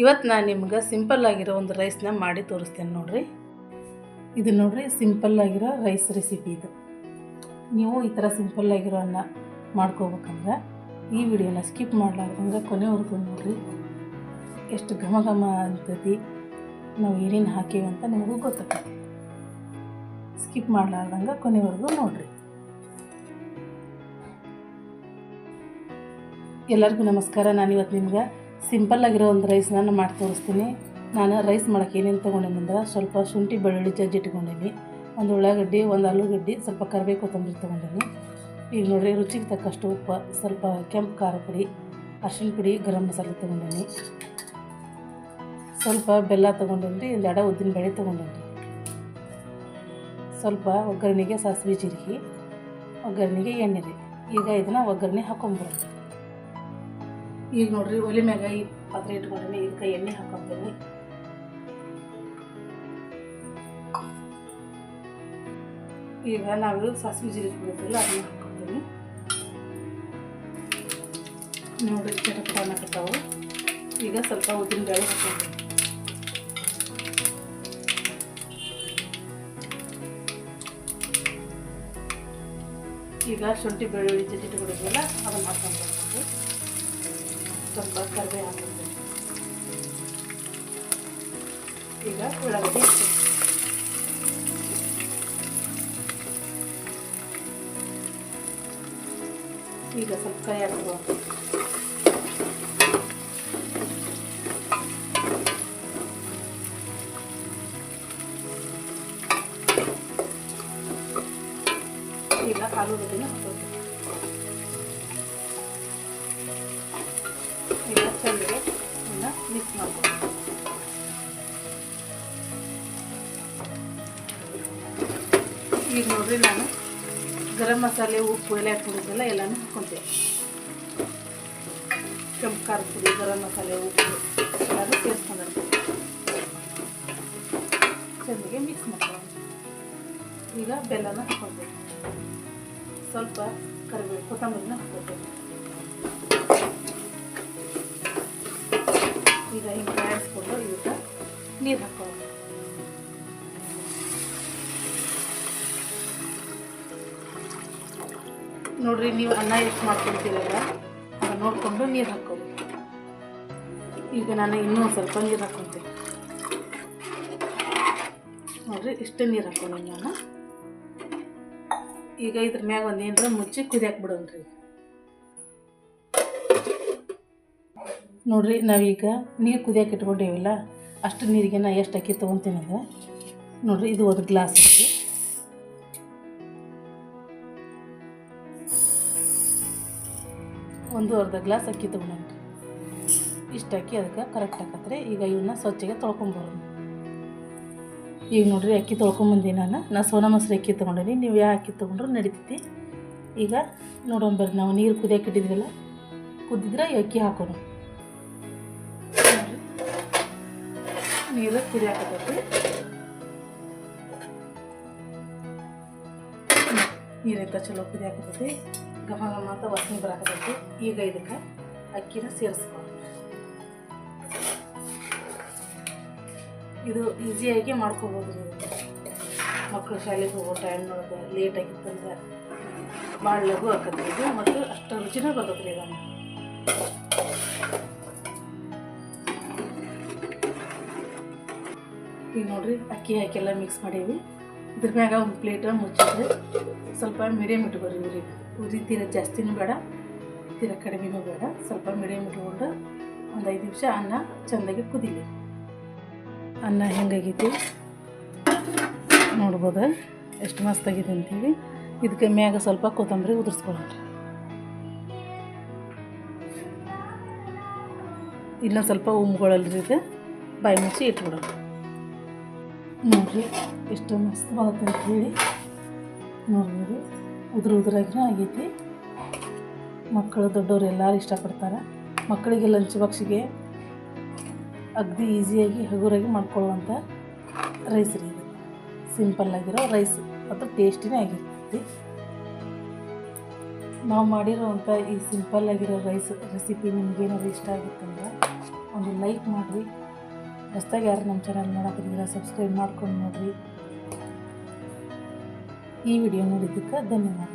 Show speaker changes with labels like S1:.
S1: ಇವತ್ತು ನಾನು ನಿಮ್ಗೆ ಸಿಂಪಲ್ ಆಗಿರೋ ಒಂದು ರೈಸ್ನ ಮಾಡಿ ತೋರಿಸ್ತೇನೆ ನೋಡ್ರಿ. ಇದು ನೋಡ್ರಿ ಸಿಂಪಲ್ ಆಗಿರೋ ರೈಸ್ ರೆಸಿಪಿ ಇದು. ನೀವು ಈ ಥರ ಸಿಂಪಲ್ ಆಗಿರೋ ಅನ್ನ ಮಾಡ್ಕೋಬೇಕಂದ್ರೆ ಈ ವಿಡಿಯೋನ ಸ್ಕಿಪ್ ಮಾಡ್ಲಾರ್ದಂಗೆ ಕೊನೆವರೆಗೂ ನೋಡ್ರಿ. ಎಷ್ಟು ಘಮ ಘಮ ಅಂತತಿ ನಾವು ಏನೇನು ಹಾಕೀವಿ ಅಂತ ನಿಮಗೂ ಗೊತ್ತಾಗ್ತದೆ. ಸ್ಕಿಪ್ ಮಾಡಲಾರ್ದಂಗೆ ಕೊನೆವರೆಗೂ ನೋಡ್ರಿ. ಎಲ್ಲರಿಗೂ ನಮಸ್ಕಾರ. ನಾನು ಇವತ್ತು ನಿಮ್ಗೆ ಸಿಂಪಲ್ ಆಗಿರೋ ಒಂದು ರೈಸ್ ನಾನು ಮಾಡಿ ತೋರಿಸ್ತೀನಿ. ನಾನು ರೈಸ್ ಮಾಡೋಕ್ಕೆ ಏನೇನು ತೊಗೊಂಡೇನಂದ್ರೆ ಸ್ವಲ್ಪ ಶುಂಠಿ, ಬೆಳ್ಳುಳ್ಳಿ, ಜಜ್ಜಿ ಇಟ್ಕೊಂಡೀನಿ. ಒಂದು ಉಳ್ಳಾಗಡ್ಡಿ, ಒಂದು ಆಲೂಗಡ್ಡಿ, ಸ್ವಲ್ಪ ಕರಿಬೇವು ಕೊತ್ತಂಬರಿ ತೊಗೊಂಡೀನಿ. ಈಗ ನೋಡಿರಿ ರುಚಿಗೆ ತಕ್ಕಷ್ಟು ಉಪ್ಪು, ಸ್ವಲ್ಪ ಕೆಂಪು ಖಾರ ಪುಡಿ ಅರ್ಶಿಣ ಪುಡಿ, ಗರಂ ಮಸಾಲೆ ತೊಗೊಂಡೀನಿ. ಸ್ವಲ್ಪ ಬೆಲ್ಲ ತೊಗೊಂಡೇನಿ ಒಂದು ಎಡ ಉದ್ದಿನ ಬೇಳೆ ತೊಗೊಂಡೇನಿ ಸ್ವಲ್ಪ ಒಗ್ಗರಣೆಗೆ ಸಾಸಿವೆ ಜೀರಿಗೆ, ಒಗ್ಗರಣೆಗೆ ಎಣ್ಣೆ ರೀ. ಈಗ ಇದನ್ನು ಒಗ್ಗರಣೆ ಹಾಕೊಂಬರೋದು ಈಗ ನೋಡ್ರಿ ಒಲೆ ಮ್ಯಾಗ ಈ ಪಾತ್ರೆ ಇಟ್ಕೊಂಡೀನಿ ಇದಕ್ಕೆ ಎಣ್ಣೆ ಹಾಕೊಂತೀನಿ. ಈಗ ನಾವು ಸಾಸಿವೆ ಜೀರಿಗೆ ಬಿಡ್ತೀವಲ್ಲ ಅದನ್ನ ಹಾಕೊಂತೀನಿ. ನೋಡ್ರಿ ಚಟಪಟ ಅನ್ನಕತ್ತಾವು ಈಗ ಸ್ವಲ್ಪ ಉದ್ದಿನ ಬೇಳೆ ಹಾಕೊಂತೀನಿ ಈಗ ಶುಂಠಿ ಬೆಳ್ಳುಳ್ಳಿ ಜಜ್ಜಿಟ್ಬಿಡಿದ್ವಲ್ಲ ಅದನ್ನ ಹಾಕ್ಕೊಂಡು ಸ್ವಲ್ಪ ಕರಿಬೇವು ಹಾಕ್ತೀನಿ ಈಗ ಉಳ್ಳಾಗಡ್ಡಿ ಹಾಕ್ತೀನಿ ಈಗ ಸ್ವಲ್ಪ ಕೈ ಹಾಕ್ಬೋದು ಈಗ ಆಲೂಗಡ್ಡೆನ ಹಾಕೋದು ಈಗ ನೋಡ್ರಿ ನಾನು ಗರಂ ಮಸಾಲೆ, ಉಪ್ಪು ಎಲ್ಲ ಹಾಕೊಂಡಿದ್ದೆಲ್ಲ ಎಲ್ಲನೂ ಹಾಕ್ಕೊಂತೇವೆ. ಕೆಂಪು ಖಾರದ ಪುಡಿ, ಗರಂ ಮಸಾಲೆ, ಉಪ್ಪು ಎಲ್ಲನೂ ಸೇರಿಸ್ಕೊಂಡು ಚೆಂದಿಗೆ ಮಿಕ್ಸ್ ಮಾಡ್ಕೊಳ್ಳೋಣ. ಈಗ ಬೆಲ್ಲನ ಹಾಕ್ಕೊಳ್ತೇವೆ ಸ್ವಲ್ಪ ಕರಿಬೇವು, ಕೊತ್ತಂಬರಿನ ಹಾಕ್ಕೊತೇವೆ. ಈಗ ಹಿಂಗೆ ಕಾಯಿಸ್ಕೊಂಡು ಈಗ ನೀರು ಹಾಕೊಳ್ಳೋಣ ನೋಡ್ರಿ, ನೀವು ಅನ್ನ ಎಷ್ಟು ಮಾಡ್ಕೊಳ್ತೀರಲ್ಲ, ಅದನ್ನ ನೋಡಿಕೊಂಡು ನೀರು ಹಾಕೋಬೇಕು ಈಗ ನಾನು ಇನ್ನೂ ಸ್ವಲ್ಪ ನೀರು ಹಾಕೊತೀನಿ ನೋಡ್ರಿ, ಇಷ್ಟು ನೀರು ಹಾಕೋಣ ನಾನು. ಈಗ ಇದ್ರ ಮ್ಯಾಗ ಒಂದು ಏನರ ಮುಚ್ಚಿ ಕುದಿಯಾಕೆ ಬಿಡೋಣ್ರಿ ನೋಡ್ರಿ ನಾವೀಗ ನೀರು ಕುದಿಯಾಕೆ ಇಟ್ಕೊಂಡೇವಿಲ್ಲ, ಅಷ್ಟು ನೀರಿಗೆ ನಾ ಎಷ್ಟು ಅಕ್ಕಿ ಅಂದ್ರೆ ನೋಡ್ರಿ, ಇದು ಒಂದು ಗ್ಲಾಸ್ ಐತಿ ಒಂದು ಅರ್ಧ ಗ್ಲಾಸ್ ಅಕ್ಕಿ ತೊಗೊಂಡು ಇಷ್ಟು ಅಕ್ಕಿ ಅದಕ್ಕೆ ಕರೆಕ್ಟ್ ಹಾಕತ್ರೆ ಈಗ ಇವನ್ನ ಸ್ವಚ್ಛಗೆ ತೊಳ್ಕೊಂಬೋದು. ಈಗ ನೋಡ್ರಿ ಅಕ್ಕಿ ತೊಳ್ಕೊಂಬಂದಿ ನಾನು. ನಾ ಸೋನಾ ಮೊಸರು ಅಕ್ಕಿ ತೊಗೊಂಡಿನಿ ನೀವು ಯಾವ ಅಕ್ಕಿ ತೊಗೊಂಡ್ರು ನಡೀತೈತಿ. ಈಗ ನೋಡೋಣ ಬರ್ರಿ. ನಾವು ನೀರು ಕುದಿಯಕ್ಕೆ ಇಟ್ಟಿದ್ವಲ್ಲ ಕುದ್ದಿದ್ರೆ ಅಕ್ಕಿ ಹಾಕೋಣ. ನೀರು ಕುದಿಯಾಕತ್ತೈತಿ. ನೀರಿಂದ ಚಲೋ ಕುದಿಯಾಕತ್ತೈತಿ. ಘಮ ಘಮ ಅಂತ ವಾಸನೆ ಈಗ ಇದಕ್ಕೆ ಅಕ್ಕಿನ ಸೇರಿಸ್ಕೊಂಡು ಇದು ಈಸಿಯಾಗಿ ಮಾಡ್ಕೋಬೋದು ನೀವು. ಮಕ್ಕಳು ಶಾಲೆಗೆ ಹೋಗೋ ಟೈಮ್ ಲೇಟ್ ಆಗಿತ್ತಂದ್ರೆ ಭಾಳ ಲಘು ಆಕತ್ರಿ ಇದು. ಮತ್ತು ಅಷ್ಟು ರುಚಿನೇ ಬರ್ತದೆ ರೀ ಇದನ್ನು. ಈಗ ನೋಡ್ರಿ, ಅಕ್ಕಿ ಹಾಕೆಲ್ಲ ಮಿಕ್ಸ್ ಮಾಡೀವಿ. ಇದ್ರ ಮ್ಯಾಗ ಒಂದು ಪ್ಲೇಟ ಮುಚ್ಚಿದ್ರೆ ಸ್ವಲ್ಪ ಮೀಡಿಯಮ್ ಇಟ್ಕೊರಿ ಉರಿ ಉರಿ ತೀರ ಜಾಸ್ತಿನೂ ಬೇಡ, ತೀರ ಕಡಿಮೆನೂ ಬೇಡ. ಸ್ವಲ್ಪ ಮೀಡಿಯಮ್ ಇಟ್ಕೊಂಡು ಒಂದು ಐದು ನಿಮಿಷ ಅನ್ನ ಚೆಂದಾಗಿ ಕುದೀಲಿ. ಅನ್ನ ಹೆಂಗಾಗೈತಿ? ನೋಡ್ಬೋದು. ಎಷ್ಟು ಮಸ್ತಾಗಿದೆ ಅಂತೀವಿ. ಇದಕ್ಕೆ ಮ್ಯಾಗ ಸ್ವಲ್ಪ ಕೊತ್ತಂಬರಿ ಉದುರಿಸ್ಕೊಳ್ಳೋಣ. ಇಲ್ಲೊಂದು ಸ್ವಲ್ಪ ಉಮ್ಗೊಳಲ್ರಿ ಇದೆ. ಬಾಯಿ ಮುಚ್ಚಿ ಇಟ್ಬಿಡೋಣ. ನೋಡ್ರಿ, ಎಷ್ಟು ಮಸ್ತ್ ಬರುತ್ತೆ ಅಂತ ಹೇಳಿ. ನೋಡ್ಬೋದು. ಉದುರು ಉದುರಾಗಿನೂ ಆಗೈತಿ. ಮಕ್ಕಳು ದೊಡ್ಡವರು ಎಲ್ಲರೂ ಇಷ್ಟಪಡ್ತಾರೆ. ಮಕ್ಕಳಿಗೆ ಲಂಚ್ ಬಾಕ್ಸಿಗೆ ಅಗದಿ ಈಸಿಯಾಗಿ ಹಗುರಾಗಿ ಮಾಡ್ಕೊಳ್ಳುವಂಥ ರೈಸ್ ರೀ ಇದು. ಸಿಂಪಲ್ ಆಗಿರೋ ರೈಸ್ ಮತ್ತು ಟೇಸ್ಟಿನೇ ಆಗಿರ್ತೈತಿ. ನಾವು ಮಾಡಿರೋವಂಥ ಈ ಸಿಂಪಲ್ ಆಗಿರೋ ರೈಸ್ ರೆಸಿಪಿ ನಿಮಗೇನಾದ್ರು ಇಷ್ಟ ಆಗಿತ್ತಂದ್ರೆ ಒಂದು ಲೈಕ್ ಮಾಡಿರಿ. ಹೊಸ್ದಾಗಿ ಯಾರು ನಮ್ಮ ಚಾನಲ್ ನೋಡೋಕ್ಕಿದ್ರೆ ಸಬ್ಸ್ಕ್ರೈಬ್ ಮಾಡ್ಕೊಂಡು ನೋಡಿರಿ. ಈ ವಿಡಿಯೋ ನೋಡಿದ್ದಕ್ಕೆ ಧನ್ಯವಾದ